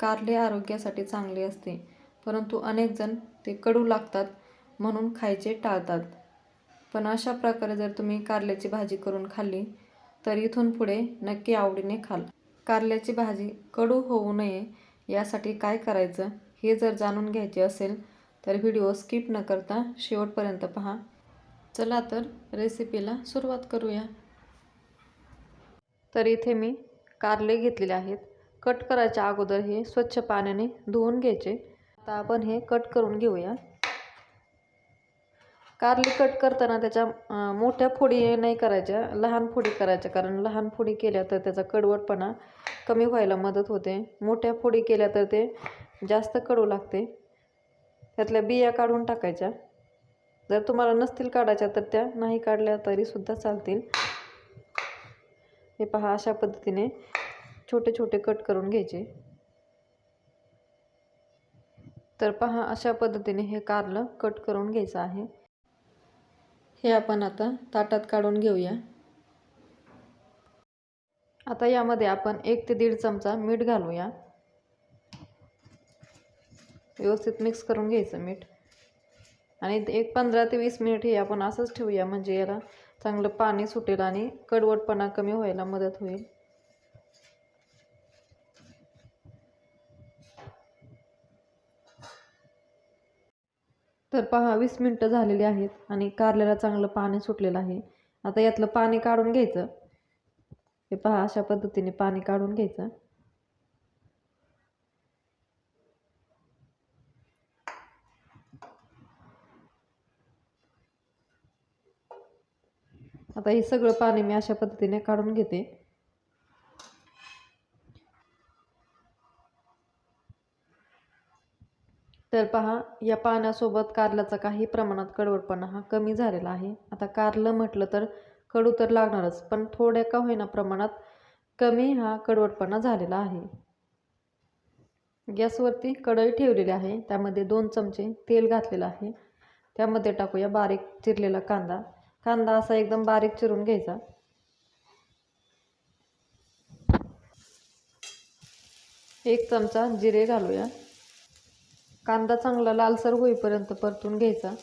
कारले आरोग्यासाठी चांगले असते. परंतु अनेक जण ते कडू लागतात म्हणून खायचे टाळतात. पण अशा प्रकारे जर तुम्ही कारल्याची भाजी करून खाल्ली तर इथून पुढे नक्की आवडीने खाल. कारल्याची भाजी कडू होऊ नये यासाठी काय करायचं हे जर जाणून घ्यायचे असेल तर व्हिडिओ स्किप न करता शेवटपर्यंत पहा. चला तर रेसिपीला सुरुवात करूया. तर इथे मी कारले घेतलेले आहेत. कट करायच्या अगोदर हे स्वच्छ पाण्याने धुवून घ्यायचे. आता आपण हे कट करून घेऊया. कारली कट करताना त्याच्या मोठ्या फोडी नाही करायच्या लहान फोडी करायच्या. कारण लहान फोडी केल्या तर त्याचा कडवटपणा कमी व्हायला मदत होते. मोठ्या फोडी केल्या तर ते जास्त कडू लागते. त्यातल्या बिया काढून टाकायच्या. जर तुम्हाला नसतील काढायच्या तर त्या नाही काढल्या तरीसुद्धा चालतील. हे पहा अशा पद्धतीने छोटे छोटे कट करून घ्यायचे. तर पहा अशा पद्धतीने हे कारलं कट करून घ्यायचं आहे. हे आपण आता ताटात काढून घेऊया. आता यामध्ये आपण एक ते दीड चमचा मीठ घालूया. व्यवस्थित मिक्स करून घ्यायचं मीठ. आणि एक पंधरा ते वीस मिनिट हे आपण असंच ठेवूया म्हणजे याला चांगलं पाणी सुटेल आणि कडवटपणा कमी व्हायला मदत होईल. तर पहा वीस मिनटं झालेली आहेत आणि कारल्याला चांगलं पाणी सुटलेलं आहे. आता यातलं पाणी काढून घ्यायचं. हे पहा अशा पद्धतीने पाणी काढून घ्यायचं. आता हे सगळं पाणी मी अशा पद्धतीने काढून घेते. तर पहा या पाण्यासोबत कारल्याचा काही प्रमाणात कडवटपणा हा कमी झालेला आहे. आता कारलं म्हटलं तर कडू तर लागणारच पण थोड्या का होईना प्रमाणात कमी हा कडवटपणा झालेला आहे. गॅसवरती कढई ठेवलेली आहे त्यामध्ये दोन चमचे तेल घातलेलं आहे. त्यामध्ये टाकूया बारीक चिरलेला कांदा. कांदा असा एकदम बारीक चिरून घ्यायचा. एक चमचा जिरे घालूया. कांदा चांगला लालसर होईपर्यंत परतून घ्यायचा.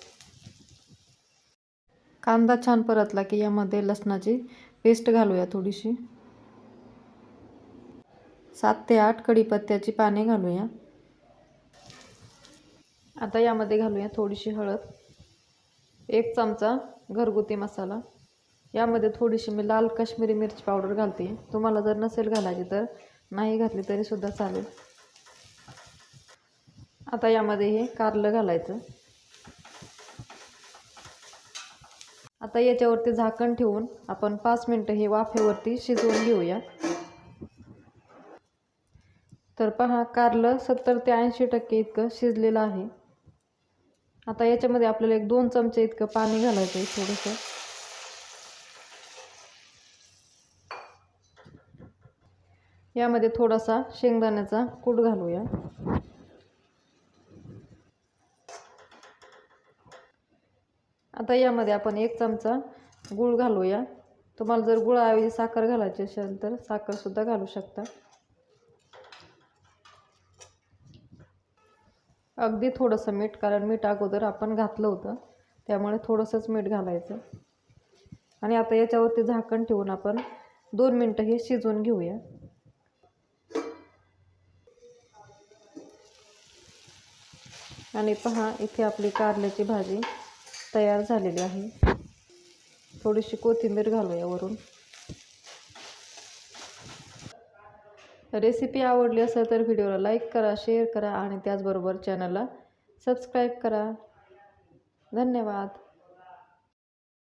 कांदा छान परतला की यामध्ये लसणाची पेस्ट घालूया थोडीशी. सात ते आठ कढीपत्त्याची पाने घालूया. आता यामध्ये घालूया थोडीशी हळद एक चमचा घरगुती मसाला. यामध्ये थोडीशी मी लाल काश्मीरी मिरची पावडर घालते. तुम्हाला जर नसेल घालायची तर नाही घातली तरीसुद्धा चालेल. आता यामध्ये हे कारलं घालायचं. आता याच्यावरती झाकण ठेवून आपण पाच मिनटं हे वाफेवरती शिजवून घेऊया. तर पहा कारलं सत्तर ते ऐंशी टक्के इतकं शिजलेलं आहे. आता याच्यामध्ये आपल्याला एक दोन चमचे इतकं पाणी घालायचं आहे थोडंसं. यामध्ये थोडासा शेंगदाण्याचा कूट घालूया. आता यामध्ये आपण एक चमचा गूळ घालूया. तुम्हाला जर गुळाऐवजी साखर घालायची असेल तर साखरसुद्धा घालू शकता. अगदी थोडंसं मीठ कारण मीठ अगोदर आपण घातलं होतं त्यामुळे थोडंसंच मीठ घालायचं. आणि आता याच्यावरती झाकण ठेवून आपण दोन मिनटं हे शिजवून घेऊया. आणि पहा इथे आपली कारल्याची भाजी तयार झालेली आहे. थोडीशी कोथिंबीर घालूया वरून रेसिपी आवडली असेल तर व्हिडिओला लाईक करा शेअर करा आणि त्याचबरोबर चॅनलला सबस्क्राईब करा. धन्यवाद.